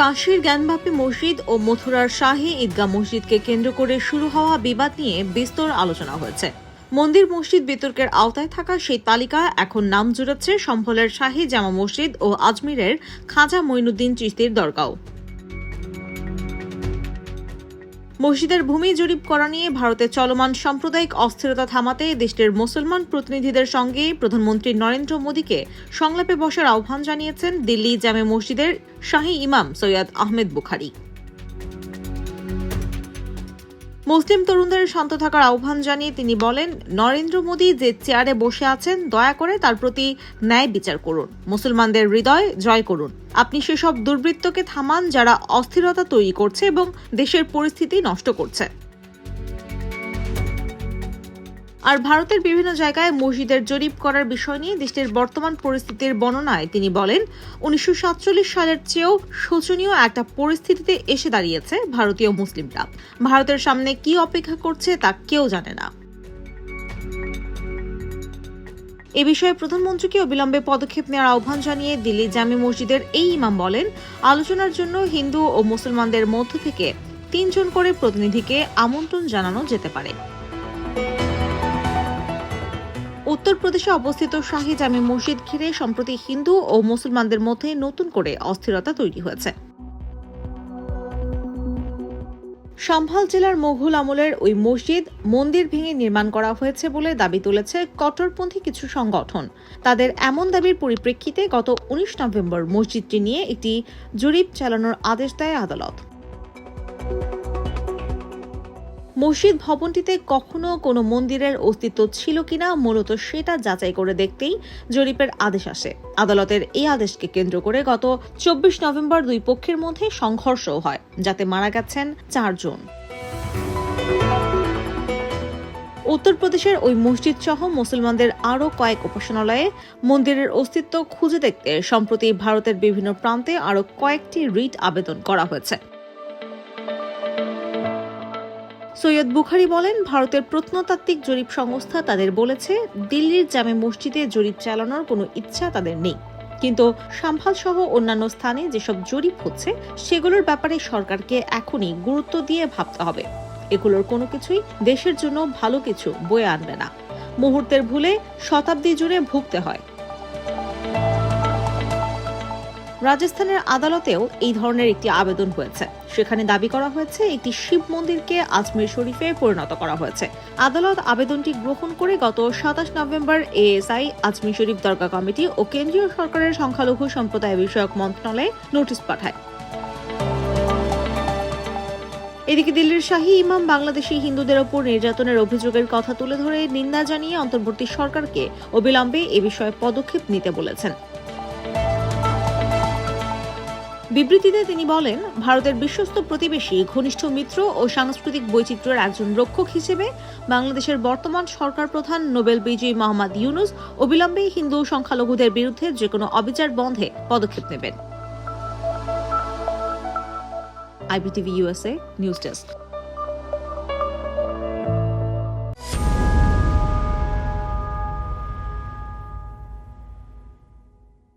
কাশীর জ্ঞানব্যাপী মসজিদ ও মথুরার শাহী ঈদগাহ মসজিদকে কেন্দ্র করে শুরু হওয়া বিবাদ নিয়ে বিস্তর আলোচনা হয়েছে। মন্দির মসজিদ বিতর্কের আওতায় থাকা সেই তালিকা এখন নাম জুড়েছে সম্ভলের শাহী জামা মসজিদ ও আজমিরের খাজা মইনুদ্দিন চিস্তির দরগাও। মসজিদের ভূমি জরিপ করা নিয়ে ভারতে চলমান সাম্প্রদায়িক অস্থিরতা থামাতে দেশটির মুসলমান প্রতিনিধিদের সঙ্গে প্রধানমন্ত্রী নরেন্দ্র মোদীকে সংলাপে বসার আহ্বান জানিয়েছেন দিল্লি জামে মসজিদের শাহী ইমাম সৈয়দ আহমেদ বুখারি। মুসলিম তরুণদের শান্ত থাকার আহ্বান জানিয়ে তিনি বলেন, নরেন্দ্র মোদী যে চেয়ারে বসে আছেন, দয়া করে তার প্রতি ন্যায় বিচার করুন। মুসলমানদের হৃদয় জয় করুন। আপনি সেসব দুর্বৃত্তকে থামান যারা অস্থিরতা তৈরি করছে এবং দেশের পরিস্থিতি নষ্ট করছে। আর ভারতের বিভিন্ন জায়গায় মসজিদের জরিপ করার বিষয় নিয়ে দেশটির বর্তমান পরিস্থিতির বর্ণনায় তিনি বলেন, উনিশশো সাতচল্লিশ সালের চেয়েও শোচনীয় একটা পরিস্থিতিতে এসে দাঁড়িয়েছে ভারতীয় মুসলিমরা। ভারতের সামনে কি অপেক্ষা করছে তা কেউ জানে না। এ বিষয়ে প্রধানমন্ত্রীকে অবিলম্বে পদক্ষেপ নেওয়ার আহ্বান জানিয়ে দিল্লি জামি মসজিদের এই ইমাম বলেন, আলোচনার জন্য হিন্দু ও মুসলমানদের মধ্য থেকে তিনজন করে প্রতিনিধিকে আমন্ত্রণ জানানো যেতে পারে। উত্তরপ্রদেশে অবস্থিত শাহী জামি মসজিদ ঘিরে সম্প্রতি হিন্দু ও মুসলমানদের মধ্যে নতুন করে অস্থিরতা তৈরি হয়েছে। সম্ভাল জেলার মোঘল আমলের ওই মসজিদ মন্দির ভেঙে নির্মাণ করা হয়েছে বলে দাবি তুলেছে কট্টরপন্থী কিছু সংগঠন। তাদের এমন দাবির পরিপ্রেক্ষিতে গত উনিশ নভেম্বর মসজিদটি নিয়ে একটি জরিপ চালানোর আদেশ দেয় আদালত। মসজিদ ভবনটিতে কখনো কোনো মন্দিরের অস্তিত্ব ছিল কিনা, মূলত সেটা যাচাই করে দেখতেই জরিপের আদেশ আসে। আদালতের এই আদেশকে কেন্দ্র করে গত চব্বিশ নভেম্বর দুই পক্ষের মধ্যে সংঘর্ষও হয়, যাতে মারা গেছেন চারজন। উত্তরপ্রদেশের ওই মসজিদ সহ মুসলমানদের আরও কয়েক উপাসনালয়ে মন্দিরের অস্তিত্ব খুঁজে দেখতে সম্প্রতি ভারতের বিভিন্ন প্রান্তে আরও কয়েকটি রিট আবেদন করা হয়েছে। সৈয়দ বুখারি বলেন, ভারতের প্রত্নতাত্ত্বিক জরিপ সংস্থা তাদের বলেছে, দিল্লির জামে মসজিদে জরিপ চালানোর কোনো ইচ্ছা তাদের নেই। কিন্তু সাম্ভাল সহ অন্যান্য স্থানে যেসব জরিপ হচ্ছে, সেগুলোর ব্যাপারে সরকারকে এখনই গুরুত্ব দিয়ে ভাবতে হবে। এগুলোর কোনো কিছুই দেশের জন্য ভালো কিছু বয়ে আনবে না। মুহূর্তের ভুলে শতাব্দী জুড়ে ভুগতে হয়। রাজস্থানের আদালতেও এই ধরনের একটি আবেদন হয়েছে। সেখানে দাবি করা হয়েছে, একটি শিব মন্দিরকে আজমির শরীফে পরিণত করা হয়েছে। আদালত আবেদনটি গ্রহণ করে গত সাতাশ নভেম্বর এএসআই আজমির শরীফ দরগা কমিটি ও কেন্দ্রীয় সরকারের সংখ্যালঘু সম্প্রদায় বিষয়ক মন্ত্রণালয়ে নোটিশ পাঠায়। এদিকে দিল্লির শাহী ইমাম বাংলাদেশি হিন্দুদের ওপর নির্যাতনের অভিযোগের কথা তুলে ধরে নিন্দা জানিয়ে অন্তর্বর্তী সরকারকে অবিলম্বে এ বিষয়ে পদক্ষেপ নিতে বলেছেন। বিবৃতিতে তিনি বলেন, ভারতের বিশ্বস্ত প্রতিবেশী ঘনিষ্ঠ মিত্র ও সাংস্কৃতিক বৈচিত্র্যের একজন রক্ষক হিসেবে বাংলাদেশের বর্তমান সরকার প্রধান নোবেল বিজয়ী মোহাম্মদ ইউনুস অবিলম্বে হিন্দু সংখ্যালঘুদের বিরুদ্ধে যে কোনো অবিচার বন্ধে পদক্ষেপ নেবেন। IBTV USA news desk.